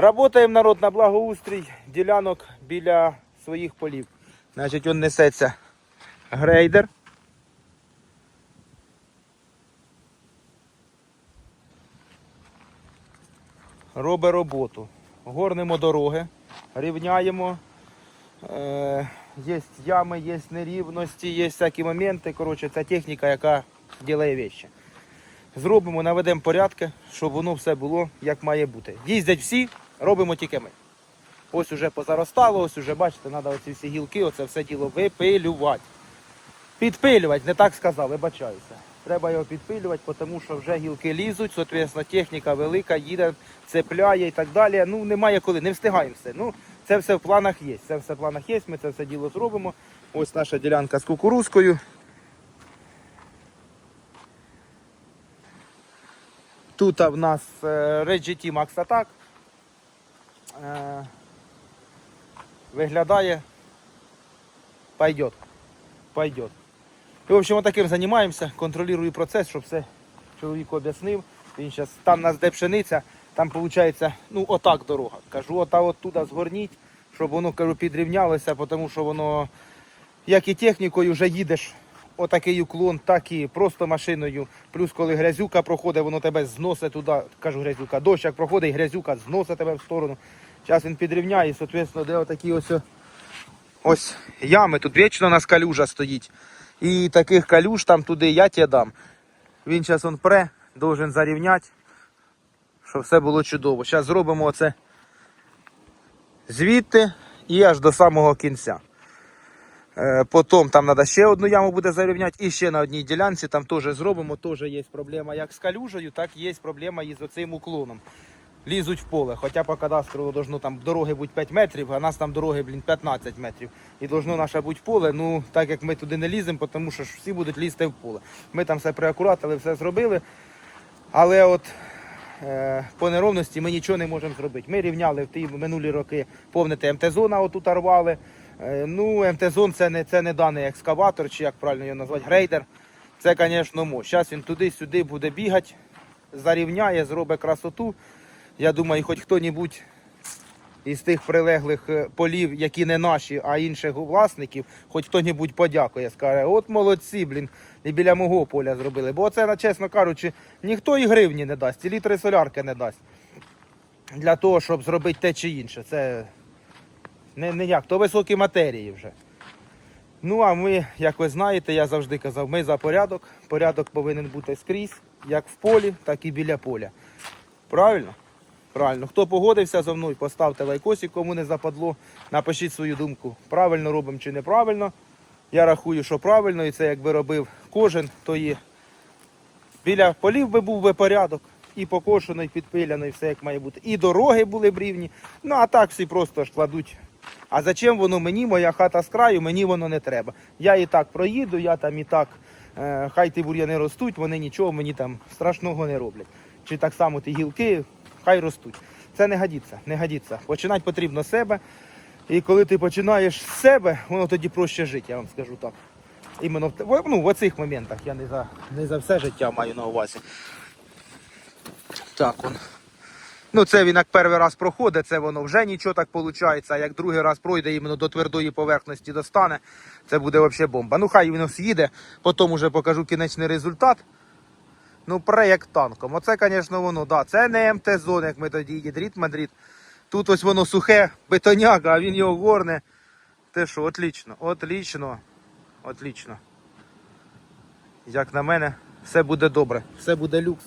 Работаємо народ на благоустрій ділянок біля своїх полів. Значить, он несеться грейдер. Робить роботу. Горнимо дороги, рівняємо. Е, є ями, є нерівності, є всякі моменти. Коротше, це техніка, яка робить вещи. Зробимо, наведемо порядки, щоб воно все було як має бути. Їздять всі, робимо тільки ми. Ось уже позаростало, ось уже, бачите, треба оці всі гілки, оце все діло випилювати. Підпилювати, не так сказав, вибачаюся. Треба його підпилювати, тому що вже гілки лізуть, соответственно, техніка велика, їде, цепляє і так далі. Ну, немає коли, не встигаємо все. Ну, це все в планах є. Це все в планах є, ми це все діло зробимо. Ось наша ділянка з кукурузкою. Тут в нас е, Red GT Max. Е, Виглядає. Пойдет. Пойдет. І, в общем, таким займаємося, контролюю процес, щоб все чоловік об'яснив. Він зараз там нас де пшениця, там виходить, ну отак дорога. Кажу, ота от туди згорніть, щоб воно кажу, підрівнялося, тому що воно, як і технікою, вже їдеш отакий уклон, так і просто машиною. Плюс, коли грязюка проходить, воно тебе зносить туди, кажу грязюка, дощ як проходить, грязюка зносить тебе в сторону. Зараз він підрівняє, і, де отакі ось, ось ями, тут вічно у нас калюжа стоїть. І таких калюж там туди я тебе дам. Він зараз он пре, должен зарівняти, щоб все було чудово. Зараз зробимо оце звідти і аж до самого кінця. Е, Потім там треба ще одну яму буде зарівняти і ще на одній ділянці там теж зробимо. Теж є проблема як з калюжею, так і є проблема із оцим уклоном. Лізуть в поле. Хоча по кадастру должно там дороги бути 5 метрів, а нас там дороги, блін, 15 метрів. І должно наше бути поле. Ну, так як ми туди не ліземо, тому що ж всі будуть лізти в поле. Ми там все приакуратили, все зробили. Але от е, по неровності ми нічого не можемо зробити. Ми рівняли в ті минулі роки, повните МТ-зона отут рвали. Е, ну, МТ-зон це не, це не даний екскаватор, чи як правильно його назвати, грейдер. Це, звісно, мо. Зараз він туди-сюди буде бігати, зарівняє, зробить красоту. Я думаю, хоч хто-небудь із тих прилеглих е, полів, які не наші, а інших власників, хоч хто-небудь подякує, скаже, от молодці, блін, і біля мого поля зробили. Бо це, чесно кажучи, ніхто і гривні не дасть, і літри солярки не дасть. Для того, щоб зробити те чи інше. Це не, не як, то високі матерії вже. Ну, а ми, як ви знаєте, я завжди казав, ми за порядок. Порядок повинен бути скрізь, як в полі, так і біля поля. Правильно? Правильно. Хто погодився зо мною, поставте лайкосик, кому не западло. Напишіть свою думку, правильно робимо чи неправильно. Я рахую, що правильно, і це якби робив кожен, то є. Біля полів би був би порядок. І покошено, і підпиляно, і все як має бути. І дороги були б рівні. Ну а так всі просто ж кладуть. А зачем воно мені, моя хата з краю, мені воно не треба. Я і так проїду, я там і так, е, хай ті бур'яни ростуть, вони нічого мені там страшного не роблять. Чи так само ті гілки, хай ростуть. Це не годиться, не годиться. Починати потрібно з себе. І коли ти починаєш з себе, воно тоді проще жити, я вам скажу так. Іменно в, ну, в оцих моментах. Я не за, не за все життя маю на увазі. Так он. Ну, це він як перший раз проходить, це воно вже нічого так виходить. А як другий раз пройде іменно до твердої поверхності достане, це буде взагалі бомба. Ну, хай він з'їде, потім вже покажу кінечний результат. Ну, пре як танком. Оце, звісно, воно, да. Це не МТ-зон, як ми тоді Єдріт Мадрид. Тут ось воно сухе, бетоняга, а він його горне. Те що, отлично, отлично, отлично. Як на мене, все буде добре, все буде люкс.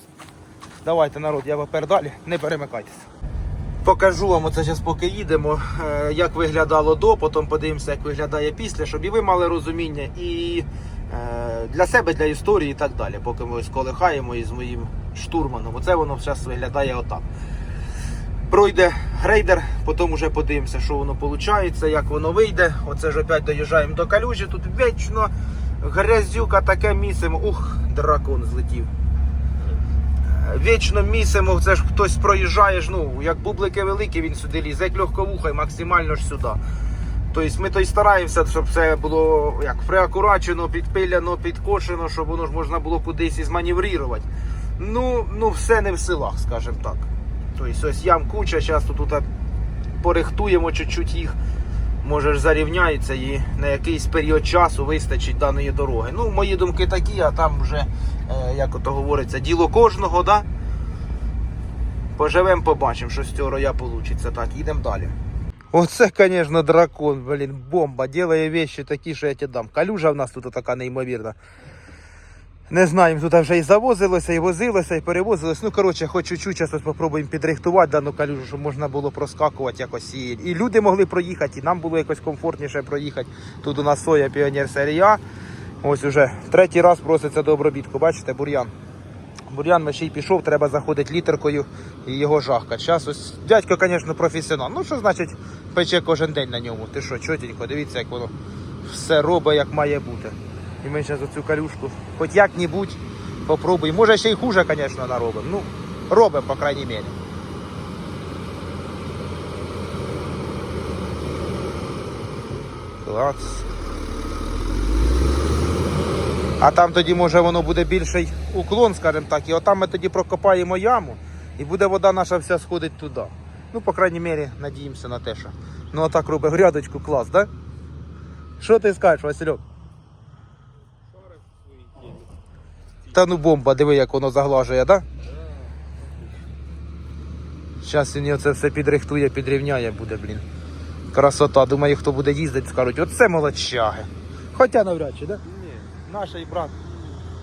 Давайте, народ, я тепер далі, не перемикайтеся. Покажу вам оце зараз, поки їдемо, е, як виглядало до, потім подивимося, як виглядає після, щоб і ви мали розуміння, і для себе, для історії і так далі. Поки ми ось колихаємо із моїм штурманом. Оце воно зараз виглядає отак. Пройде грейдер, потім вже подивимося, що воно виходить, як воно вийде. Оце ж опять доїжджаємо до калюжі. Тут вічно грязюка таке місимо. Ух, дракон злетів. Вічно місимо, це ж хтось проїжджає, ну, як бублики великі, він сюди лізе, як легковухай, максимально ж сюди. Тобто ми то й стараємося, щоб це було як приакурачено, підпиляно, підкошено, щоб воно ж можна було кудись і зманеврувати. Ну, ну все не в силах, скажімо так. Тобто ось ям куча, зараз тут, тут порихтуємо чуть-чуть їх. Може ж зарівняється і на якийсь період часу вистачить даної дороги. Ну, мої думки такі, а там вже, е, як ото говориться, діло кожного, да? Поживемо, побачимо, що з цього роя вийде. Так, їдемо далі. Оце, звісно, дракон, блін, бомба. Ділає вещи такі, що я тебе дам. Калюжа в нас тут така неймовірна. Не знаю, тут вже і завозилося, і возилося, і перевозилося. Ну, коротше, хоч чуть-чуть зараз спробуємо підрихтувати дану калюжу, щоб можна було проскакувати якось. І, і люди могли проїхати, і нам було якось комфортніше проїхати. Тут у нас соя Піонер серія. Ось уже третій раз проситься до обробітку. Бачите, бур'ян. Бур'ян ми ще й пішов, треба заходити літеркою і його жахкати. Зараз ось дядько, звісно, професіонал. Ну що значить пече кожен день на ньому? Ти що, чотенько, дивіться, як воно все робить, як має бути. І ми зараз оцю калюшку, хоч як-небудь попробуємо. Може ще й хуже, звісно, наробимо. Ну, робимо, по крайній мірі. Клац. А там тоді може воно буде більший уклон, скажімо так, і отам ми тоді прокопаємо яму, і буде вода наша вся сходить туди. Ну, по крайній мірі, надіємося на те, що. Ну отак робить грядочку клас, да? Що ти скажеш, Васильок? Та ну бомба, диви, як воно заглажує, да? Зараз він це все підрихтує, підрівняє буде, блін. Красота. Думаю, хто буде їздити, скажуть, оце молодчаги. Хоча навряд чи, да? Ні. Наш брат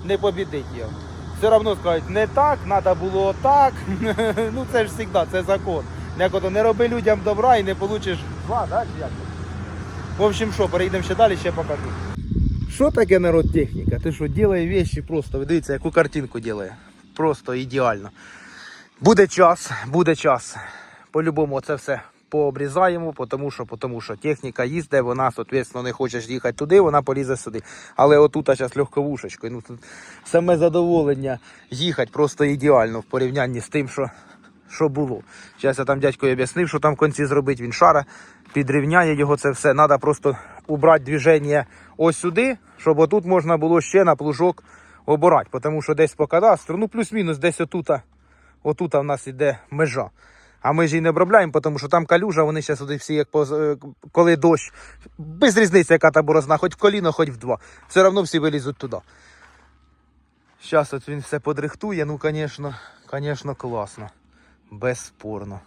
не побідить його. Все одно скажуть, не так, треба було так. ну це ж завжди, це закон. Некото не роби людям добра і не получиш зла, чи як? В общем, що, перейдемо ще далі, ще покажу. Що таке народ техніка? Ти що, ділає вещи просто, ви дивіться, яку картинку ділає. Просто ідеально. Буде час, буде час. По-любому це все пообрізаємо, тому що, тому що техніка їздить, вона, соответственно, не хочеш їхати туди, вона полізе сюди. Але отут зараз легковушечкою. Ну, саме задоволення їхати просто ідеально в порівнянні з тим, що, що було. Зараз я там дядько об'яснив, що там в кінці зробити, він шара, підрівняє його це все. Треба просто убрати движення ось сюди, щоб отут можна було ще на плужок обирати. Тому що десь по кадастру, ну плюс-мінус десь отута, отута в нас іде межа. А ми ж її не обробляємо, тому що там калюжа, вони ще сюди всі, як поз- е, коли дощ, без різниці, яка та борозна, хоч в коліно, хоч в два. Все одно всі вилізуть туди. Зараз от він все подрихтує, ну, звісно, звісно, класно. Безспорно.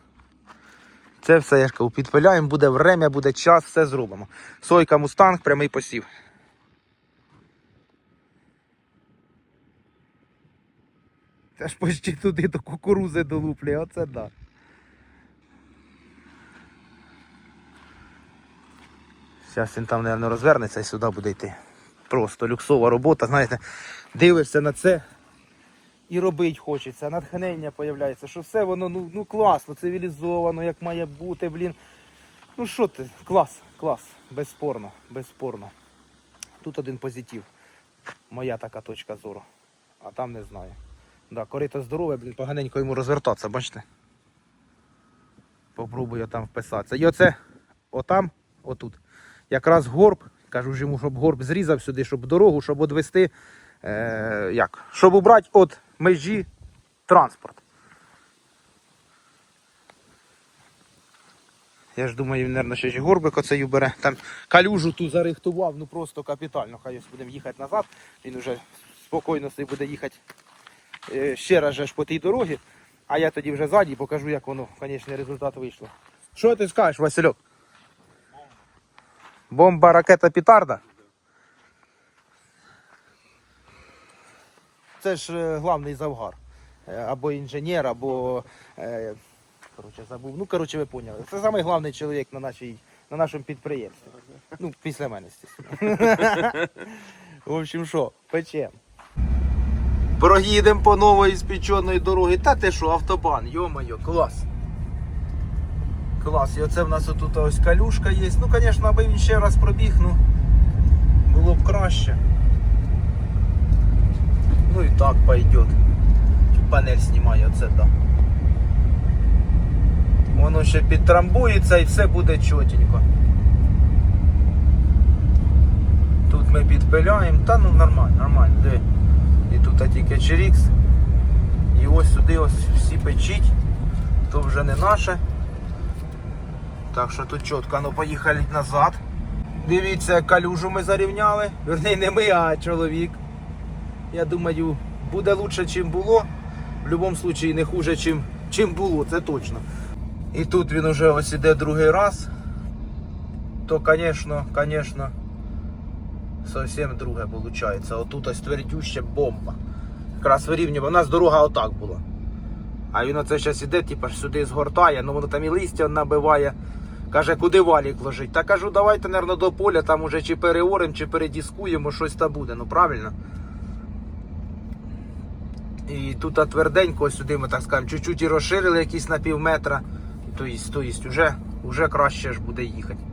Це все, я ж кажу, підпиляємо, буде время, буде час, все зробимо. Сойка мустанг, прямий посів. Це ж почти туди до кукурузи долуплює, оце да. Зараз він там, мабуть, розвернеться і сюди буде йти. Просто люксова робота, знаєте, дивишся на це і робить хочеться. Натхнення появляється, що все воно ну, ну класно, цивілізовано, як має бути, блін. Ну що ти, клас, клас, безспорно, безспорно. Тут один позитив. Моя така точка зору. А там не знаю. Да, корито здорове, блін, поганенько йому розвертатися, бачите? Попробую там вписатися. І оце, отам, отут. Якраз горб, кажу йому, щоб горб зрізав сюди, щоб дорогу, щоб одвести, е, як? Щоб убрати від межі транспорт. Я ж думаю, він, мабуть, ще ж горбик оцей бере. Там калюжу ту зарихтував, ну просто капітально. Хай ось будемо їхати назад. Він вже спокійно собі буде їхати е, ще раз же ж по тій дорогі. А я тоді вже ззаді покажу, як воно, конечний результат вийшло. Що ти скажеш, Васильок? Бомба, ракета, петарда? Це ж е, главний завгар. Е, Або інженер, або. Е, коротше, забув. Ну, коротше, ви поняли. Це самий головний чоловік на, нашій, на нашому підприємстві. Ну, після мене, звісно. В общем, що, печем. Проїдемо по нової спіченої дороги. Та ти що, автобан, йо-моє, клас. Клас, і оце в нас отут ось калюшка є. Ну, звісно, аби він ще раз пробіг, ну було б краще. Ну і так пойдет. Панель знімає, оце так. Воно ще підтрамбується і все буде чотенько. Тут ми підпиляємо, та ну нормально, нормально, диви. І тут тільки черікс. І ось сюди ось всі печіть. то вже не наше. Так що тут чітко, ну поїхали назад. Дивіться, калюжу ми зарівняли. Верні, не ми, а чоловік. Я думаю, буде краще, чим було. В будь-якому випадку не хуже, чим, чим було, це точно. І тут він уже ось іде другий раз. То, звісно, звісно, зовсім друге виходить. Отут ось твердюща бомба. Якраз вирівнює, у нас дорога отак була. А він оце зараз іде, типу, сюди згортає, ну воно там і листя набиває. Каже, куди валік ложить? Та кажу, давайте, мабуть, до поля, там уже чи переоримо, чи передіскуємо, щось там буде. Ну правильно. І тут тверденько сюди ми так скажемо, чуть-чуть і розширили якісь на пів метра. Тобто, тобто вже, вже краще ж буде їхати.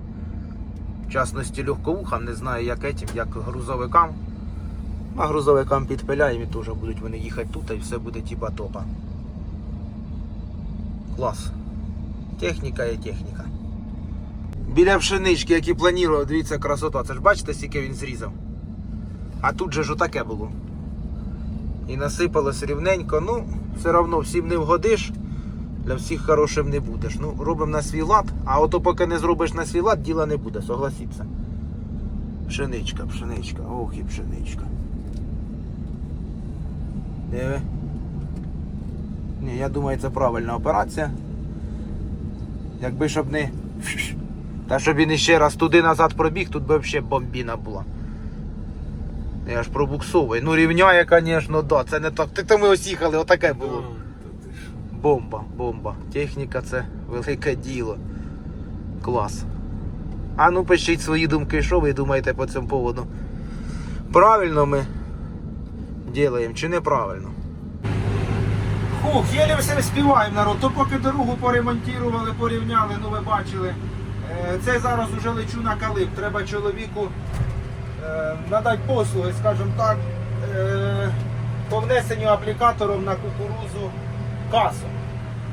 В частності легковухам, не знаю як етім, як грузовикам. А грузовикам підпиляємо і теж будуть вони їхати тут, і все буде типа топа. Клас. Техніка є техніка. Біля пшенички, як і планував, дивіться, красота. Це ж бачите, скільки він зрізав. А тут же ж отаке було. І насипалось рівненько. Ну, все одно всім не вгодиш. Для всіх хорошим не будеш. Ну, робимо на свій лад, а ото поки не зробиш на свій лад, діла не буде, согласіться. Пшеничка, пшеничка, ох і пшеничка. Диви. Ні, я думаю, це правильна операція. Якби щоб не. Та щоб він іще раз туди назад пробіг, тут би взагалі бомбіна була. Я ж пробуксовую. Ну рівняє, звісно, да. Це не так. Ти то ми ось їхали, отаке було. Бомба, бомба. Техніка це велике діло. Клас. А ну пишіть свої думки, що ви думаєте по цьому поводу. Правильно ми ділаємо чи неправильно? Хух, єлі все співаємо народ. То поки дорогу поремонтували, порівняли, ну ви бачили. Е, Це зараз уже лечу на калиб. Треба чоловіку е, надати послуги, скажімо так, е, по внесенню аплікатором на кукурузу касу.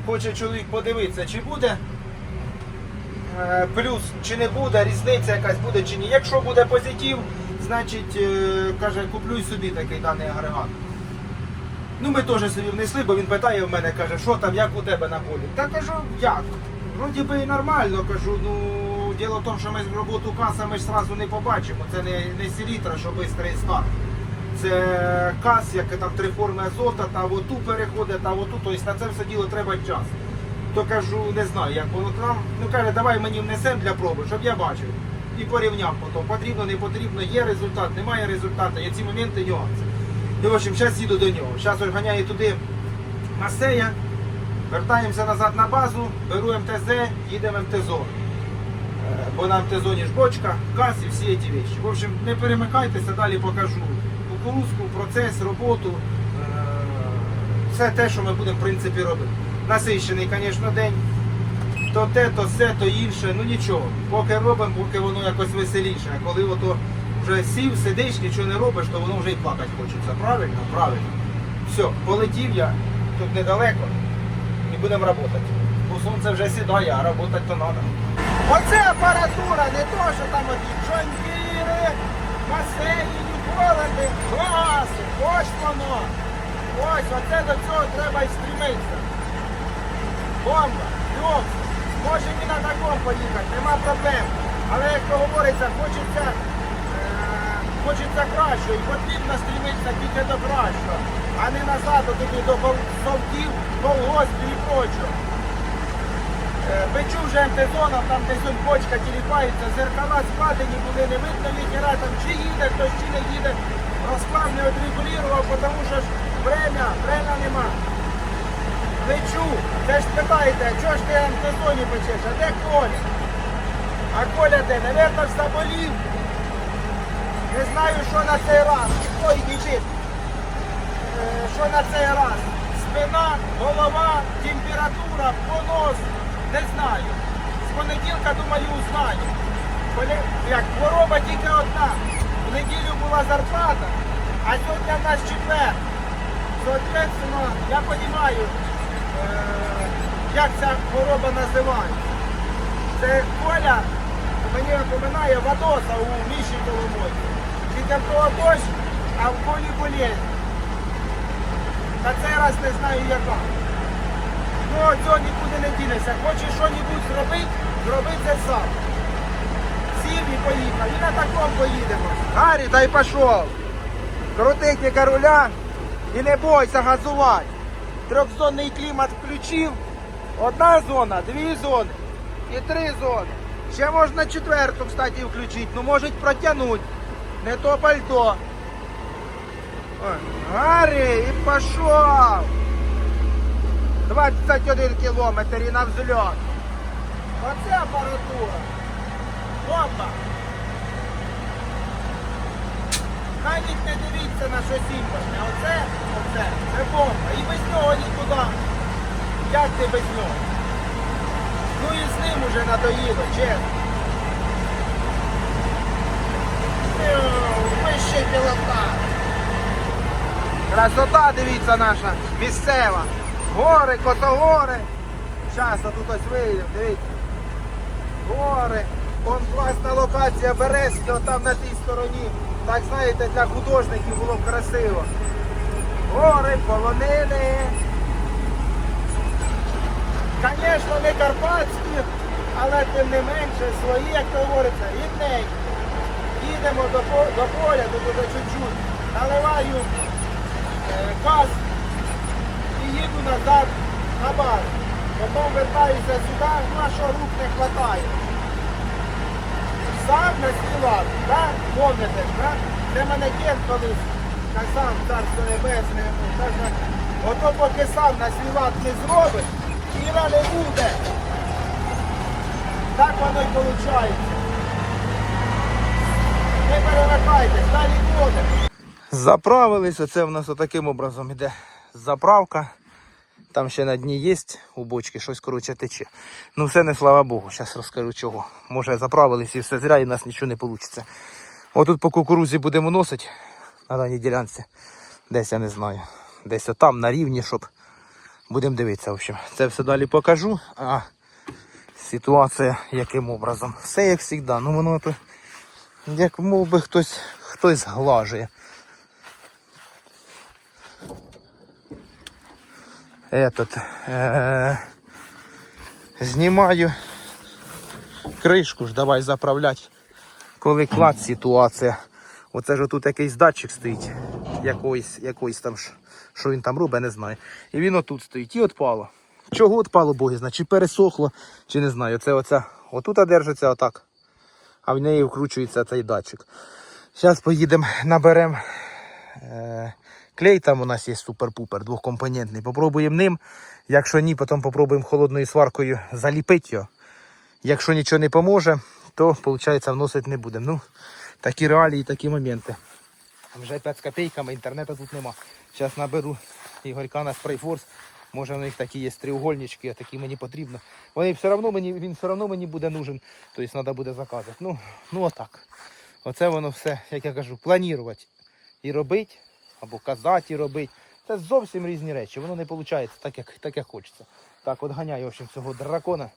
Хоче чоловік подивитися, чи буде плюс, чи не буде, різниця якась буде чи ні. Якщо буде позитив, значить каже, куплю собі такий даний агрегат. Ну ми теж собі внесли, бо він питає в мене, каже, що там, як у тебе на полі. Та кажу, як? Вроді би нормально, кажу, ну діло в тому, що ми з роботу каса ми ж зразу не побачимо. Це не, не селітра, що швидкий старт. Це кас, як там три форми азота, та оту переходить, та оту, тобто на це все діло треба час. То кажу, не знаю, як воно там. Ну каже, давай мені внесемо для проби, щоб я бачив. І порівняв потім. Потрібно, не потрібно, є результат, немає результату, є ці моменти нюанси. І в общем, зараз їду до нього. Зараз органяю туди Масея, вертаємося назад на базу, беру МТЗ, їдемо в МТЗО. Е, Бо на МТЗоні ж бочка, газ і всі ці речі. В общем, не перемикайтеся, далі покажу кукурузку, процес, роботу. е, Все те, що ми будемо в принципі робити. Насищений, звісно, день. То те, то все, то інше, ну нічого. Поки робимо, поки воно якось веселіше. А коли ото вже сів, сидиш, нічого не робиш, то воно вже і плакати хочеться. Правильно? Правильно. Все, полетів я тут недалеко і будемо працювати. Бо сонце вже сідає, а працювати то треба. Оце апаратура, не то, що там оті джонкіри, басейні, ніколи, класи, ось воно. Ось, оце до цього треба і стрімитися. Бомба, люкс. Може і на такому поїхати, нема проблем. Але як то говориться, хочеться, хочеться краще і потрібно стрімитися тільки до кращого, а не назад туди до совків, колгоспів і прочого. Печу вже антизоном, там десь бочка тіліпається, зеркала складені були, не видно літера, там чи їде, хтось чи не їде. Розклад не отрегулював, тому що ж время, время нема. Печу, це ж питаєте, чого ж ти антизоні печеш, а де Коля? А Коля де? Наверно, заболів. Не знаю, що на цей раз. Ой, біжить. Е, Що на цей раз? Спина, голова, температура, понос. Не знаю. З понеділка, думаю, узнаю. Як хвороба тільки одна. В неділю була зарплата, а сьогодні в нас четвер. Соответственно, я розумію, як ця хвороба називається. Це Коля мені напоминає Вадоса у Міші Коломойці. Тільки про дощ, а в колі болезнь. На цей раз не знаю яка. Ну, цього нікуди не дінешся. Хочеш що-небудь зробити, зроби це сам. Сів і поїхав. І на такому поїдемо. Гаррі, та й пішов. Крути тільки руля і не бойся газувати. Трьохзонний клімат включив. Одна зона, дві зони і три зони. Ще можна четверту, кстати, включити. Ну можуть протягнути. Не то пальто. Ой, Гаррі, і пішов. 21 кілометр і на взльот. Оце апаратура. Бомба. Навіть не дивіться на щось імпортне. Оце, оце, це бомба. І без нього нікуди. Як ти без нього? Ну і з ним уже надоїло, чесно. Вище пілота. Красота, дивіться наша, місцева. Гори, косогори. Зараз тут ось вийдемо, дивіться. Гори. Вон класна локація Березки, отам на тій стороні. Так знаєте, для художників було красиво. Гори, полонини. Звісно, не карпатські, але тим не менше свої, як то говориться, рідненькі. Їдемо до, до поля, тут уже чуть-чуть. Наливаю е, газ і їду назад на бар. Потім вертаюся сюди, що рук не вистачає. Сам на співак, так? Помните, так? Це мене дід колись казав, царство небесне, ото поки сам на не зробить, Іра не. Так воно й виходить. Не перемикайтесь, далі буде. Заправились, оце в нас отаким образом іде заправка. Там ще на дні є у бочці, щось коротше тече. Ну все не слава Богу, зараз розкажу чого. Може заправились і все зря, і в нас нічого не вийде. Отут по кукурузі будемо носити на даній ділянці. Десь я не знаю. Десь отам на рівні, щоб будемо дивитися. В общем. Це все далі покажу. А ситуація яким образом. Все як завжди. Ну воно то як мов би хтось хтось глажує. Этот, е- знімаю кришку ж, давай заправлять. Коли клад ситуація. Оце ж тут якийсь датчик стоїть. Якоїсь, якоїсь там, що він там робить, не знаю. І він отут стоїть і отпало. Чого отпало, боги знає, чи пересохло, чи не знаю. Це оця, отут держиться отак. А в неї вкручується цей датчик. Зараз поїдемо, наберемо е, клей, там у нас є супер-пупер, двохкомпонентний. Попробуємо ним. Якщо ні, потім попробуємо холодною сваркою заліпити його. Якщо нічого не поможе, то виходить вносити не будемо. Ну, такі реалії, такі моменти. Вже 5 з копійками, інтернету тут нема. Зараз наберу Ігорька на Sprayforce. Може у них такі є треугольнички, а такі мені потрібно. Вони все одно мені, він все одно мені буде нужен, тобто треба буде заказати. Ну, ну отак. Оце воно все, як я кажу, планувати і робити, або казати і робити. Це зовсім різні речі. Воно не виходить так, як, так, як хочеться. Так, от в общем, цього дракона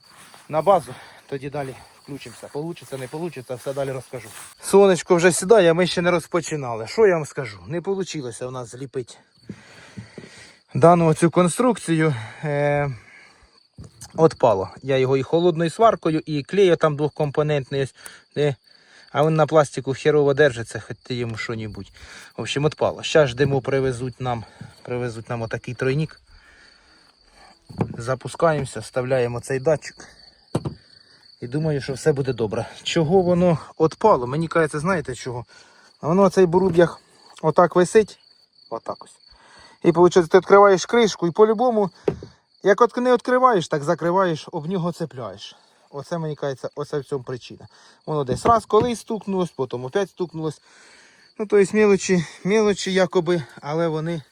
на базу, тоді далі включимося. Получиться, не получиться, все далі розкажу. Сонечко вже сідає, а ми ще не розпочинали. Що я вам скажу? Не вийшло у нас зліпити дану цю конструкцію. Е- Отпало. Я його і холодною сваркою, і клею там двохкомпонентний. ось, а він на пластику херово держиться, хоч ти йому що-небудь. В общем, отпало. Зараз ждемо, привезуть нам, привезуть нам отакий тройник. Запускаємося, вставляємо цей датчик. І думаю, що все буде добре. Чого воно отпало? Мені кажеться, знаєте чого? Воно цей буруб'ях отак висить. Отак ось. І виходить, ти відкриваєш кришку і по-любому, як от не відкриваєш, так закриваєш, об нього цепляєш. Оце мені кажеться, оце в цьому причина. Воно десь раз колись стукнулось, потім опять стукнулось. Ну, тобто мілочі, мілочі якоби, але вони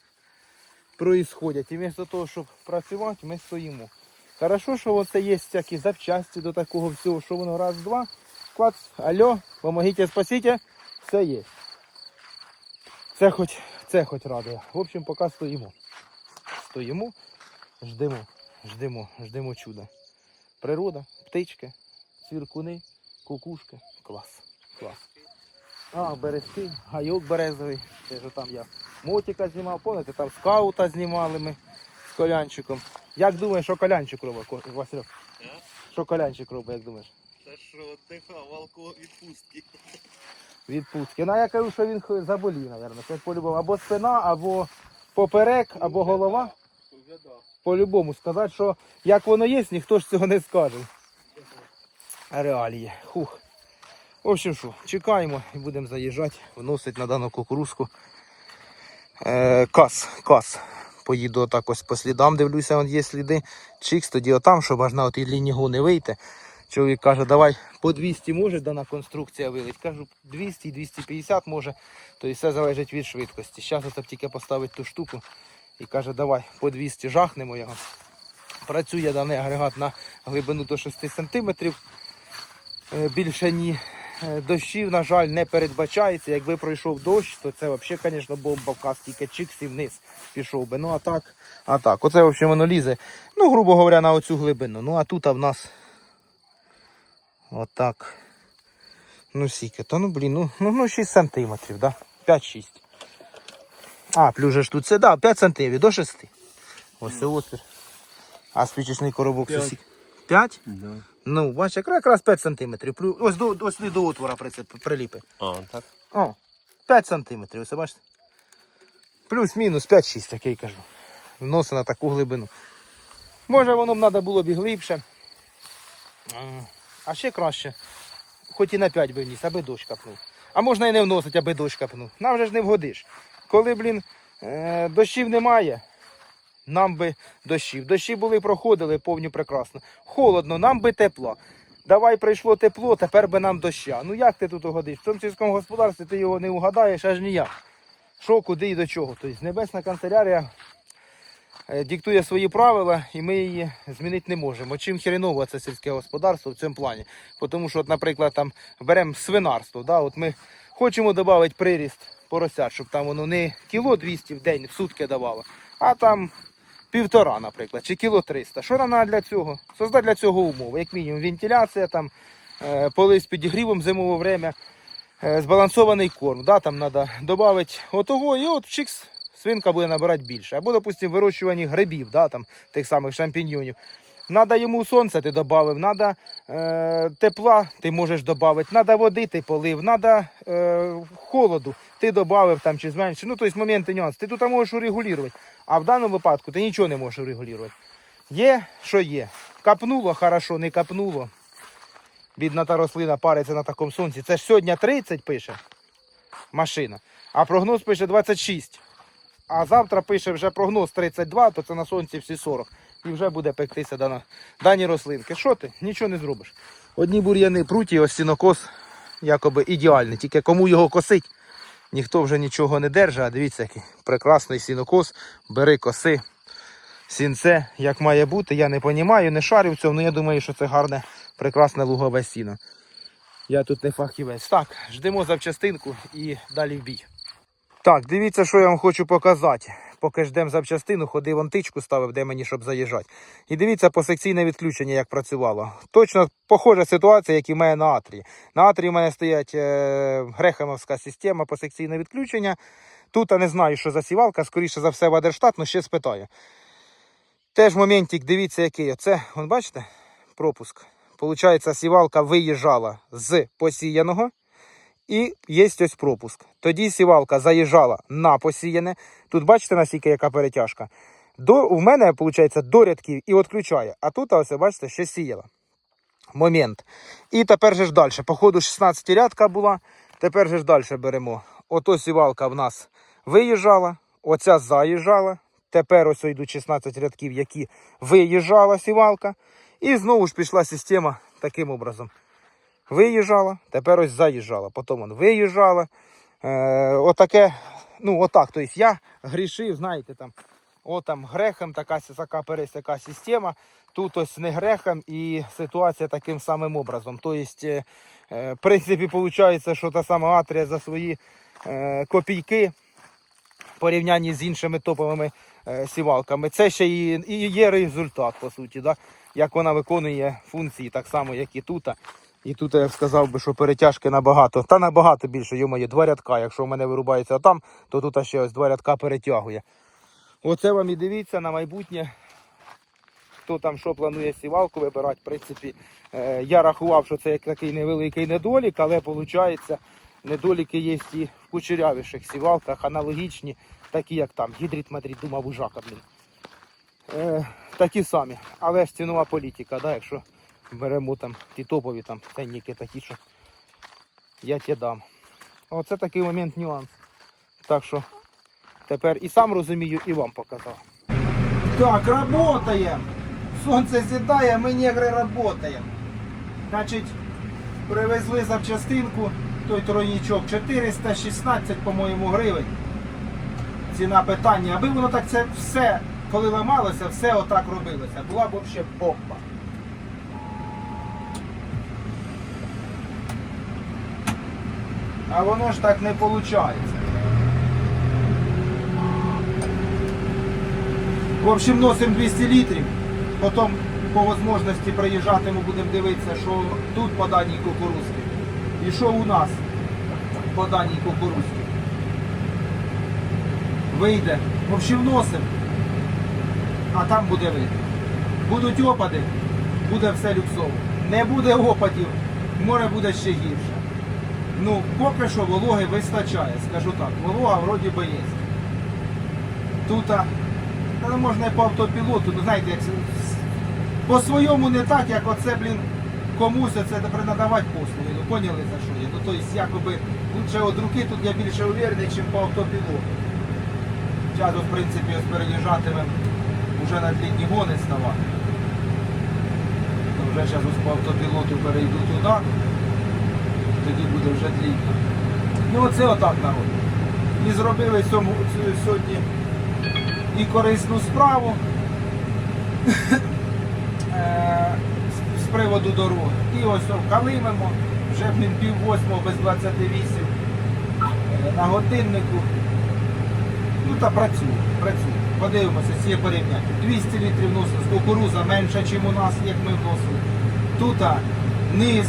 происходять. І вместо того, щоб працювати, ми стоїмо. Хорошо, що оце є всякі запчасті до такого всього, що воно раз-два. Клац, алло, помогите, спасите, все є. Це хоч, це хоч радує. В общем, поки стоїмо. Стоїмо, ждемо, ждемо, ждемо чуда. Природа, птички, цвіркуни, кукушки. Клас. Клас. А, березки, гайок березовий. Це ж там я мотика знімав, пам'ятаєте, там скаута знімали ми з колянчиком. Як думаєш, що колянчик робить, Ко- Василь? Що колянчик робить, як думаєш? Та що, отдихав, валко відпустки. Відпустки. Ну, я кажу, що він заболів, мабуть. Це по-любому. Або спина, або поперек, або голова. По-любому сказати, що як воно є, ніхто ж цього не скаже. Реалії. Хух. В общем, що, чекаємо і будемо заїжджати, вносити на дану кукурузку. Е, кас, кас. Поїду отак ось по слідам, дивлюся, вон є сліди. Чикс, тоді отам, щоб аж на отій лінії не вийти. Чоловік каже, давай по 200 може дана конструкція вилить. Кажу, 200 250 може. То і все залежить від швидкості. Зараз ось тільки поставить ту штуку і каже, давай по 200 жахнемо його. Працює даний агрегат на глибину до 6 см. Е, Більше ні. Е, Дощів, на жаль, не передбачається. Якби пройшов дощ, то це взагалі, звісно, бомба вказ, тільки чикс і вниз пішов би. Ну а так, а так. Оце взагалі воно лізе, ну, грубо говоря, на оцю глибину. Ну а тут а в нас отак. Ну скільки, то ну блін, ну, ну, ну 6 сантиметрів, да? 5-6. А, плюс же ж тут це, да, 5 сантиметрів до 6. Ось отвір. А спічечний коробок П'ять. Сусід. 5? Да. Ну, бач, якраз, якраз 5 сантиметрів. Ось до, ось до отвора прицеп, приліпи. А, так. О, 5 сантиметрів, ось бачите? Плюс-мінус 5-6, такий кажу. Вносить на таку глибину. Може воно б треба було б і глибше. А, А ще краще. Хоч і на 5 би вніс, аби дощ капнув. А можна і не вносить, аби дощ капнув. Нам же ж не вгодиш. Коли, блін, е, дощів немає, нам би дощів. Дощі були, проходили повню прекрасно. Холодно, нам би тепло. Давай прийшло тепло, тепер би нам доща. Ну як ти тут угодиш? В цьому сільському господарстві ти його не угадаєш аж ніяк. Що, куди і до чого. Тобто небесна канцелярія е, диктує свої правила, і ми її змінити не можемо. Чим хреново це сільське господарство в цьому плані. Тому що, от, наприклад, там беремо свинарство. Да? От ми хочемо додати приріст поросят, щоб там воно не кіло 200 в день в сутки давало, а там півтора, наприклад, чи кіло 300. Що треба для цього? Создати для цього умови. Як мінімум, вентиляція, там, е, поли з підігрівом зимове время, е, збалансований корм. Да, там треба додати отого, і от чикс, свинка буде набирати більше. Або, допустимо, вирощування грибів, да, там, тих самих шампіньйонів. Надо йому сонце ти додав, надо е, тепла ти можеш додати, надо води ти полив, надо е, холоду ти додав чи зменшив. Ну, тобто моменти нюанси. Ти тут можеш урегулювати. А в даному випадку ти нічого не можеш урегулювати. Є, що є. Капнуло, хорошо, не капнуло. Бідна та рослина париться на такому сонці. Це ж сьогодні 30 пише машина, а прогноз пише 26. А завтра пише вже прогноз 32, то це на сонці всі 40. І вже буде пектися дана, дані рослинки. Що ти? Нічого не зробиш. Одні бур'яни пруті, ось сінокос якоби ідеальний. Тільки кому його косить, ніхто вже нічого не держа. А дивіться, який прекрасний сінокос. Бери коси. Сінце, як має бути, я не розумію, не шарю в цьому, але я думаю, що це гарне, прекрасне лугове сіно. Я тут не фахівець. Так, ждемо запчастинку і далі в бій. Так, дивіться, що я вам хочу показати. Поки ждемо запчастину, ходив античку ставив, де мені, щоб заїжджати. І дивіться по секційне відключення, як працювало. Точно похожа ситуація, як і в мене на Атрії. На Атрії в мене стоять е, грехемовська система по секційне відключення. Тут я не знаю, що за сівалка, скоріше за все, Вадерштат, але ще спитаю. Теж моментик, дивіться, який. Оце, бачите, пропуск. Получається, сівалка виїжджала з посіяного. І є ось пропуск. Тоді сівалка заїжджала на посіяне. Тут бачите, наскільки яка перетяжка. До, у мене, виходить, до рядків і відключає. А тут, ось, бачите, ще сіяла. Момент. І тепер же ж далі. По ходу 16 рядка була. Тепер же ж далі беремо. Ото сівалка в нас виїжджала, оця заїжджала. Тепер ось йдуть 16 рядків, які виїжджала сівалка. І знову ж пішла система таким образом. Виїжджала, тепер ось заїжджала. Потім он виїжджала. Е, отаке, ну отак. Тобто я грішив, знаєте, там, о, там грехом така, така пересяка система. Тут ось не грехом і ситуація таким самим образом. Тобто, е, в принципі, виходить, що та сама Атрія за свої е, копійки в порівнянні з іншими топовими е, сівалками. Це ще і, і є результат, по суті, да? як вона виконує функції так само, як і тут. І тут я сказав би, що перетяжки набагато, та набагато більше, йомає, два рядка. Якщо в мене вирубається там, то тут ще ось два рядка перетягує. Оце вам і дивіться на майбутнє. хто там що планує сівалку вибирати, в принципі, е, я рахував, що це як такий невеликий недолік, але виходить, недоліки є і в кучерявіших сівалках, аналогічні, такі як там, гідрит Мадрид, думав, ужака, блін. Е, такі самі. Але ж цінова політика, да, якщо беремо там ті топові там ценники такі, що я ті дам. Оце такий момент нюанс. Так що тепер і сам розумію, і вам показав. Так, работаем. Сонце сідає, ми негри работаем. Значить, привезли запчастинку, той тройничок 416, по-моєму, гривень. Ціна питання. Аби воно так це все, коли ламалося, все отак робилося. Була б взагалі бомба. А воно ж так не виходить. В общем, носимо 200 літрів. Потім по можливості приїжджатиму, будемо дивитися, що тут по даній кукурузці. І що у нас по даній кукурузці. Вийде. В общем, носимо. А там буде видно. Будуть опади, буде все люксово. Не буде опадів, море буде ще гірше. Ну, поки що вологи вистачає, скажу так. Волога вроді би є. Тут та можна і по автопілоту, ну знаєте, як по своєму не так, як оце, блін, комусь це треба надавати послуги. Ну поняли за що я? Ну тобто якоби лучше від руки тут я більше уверений, ніж по автопілоту. Зараз, в принципі, переїжджатимемо вже на длінні гони ставати. Вже зараз по автопілоту перейду туди, тоді буде вже длінно. Ну оце отак народ. І зробили цьому, сьогодні і корисну справу е, з- приводу дороги. І ось калимемо, вже блін, пів восьмого без 28 е, на годиннику. Ну та працює, працює. Подивимося, ці порівняння. 200 літрів носу з кукуруза менше, ніж у нас, як ми вносили. Тут низ,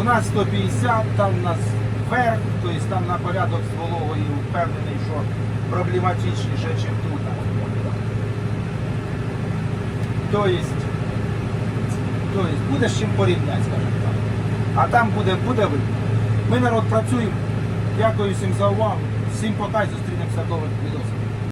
у нас 150, там у нас верх, тобто там на порядок з вологою впевнений, що проблематичніше, ніж тут. Тобто, тобто буде з чим порівняти, скажімо так. А там буде, буде видно. Ми народ працюємо. Дякую всім за увагу. Всім пока, зустрінемося в нових.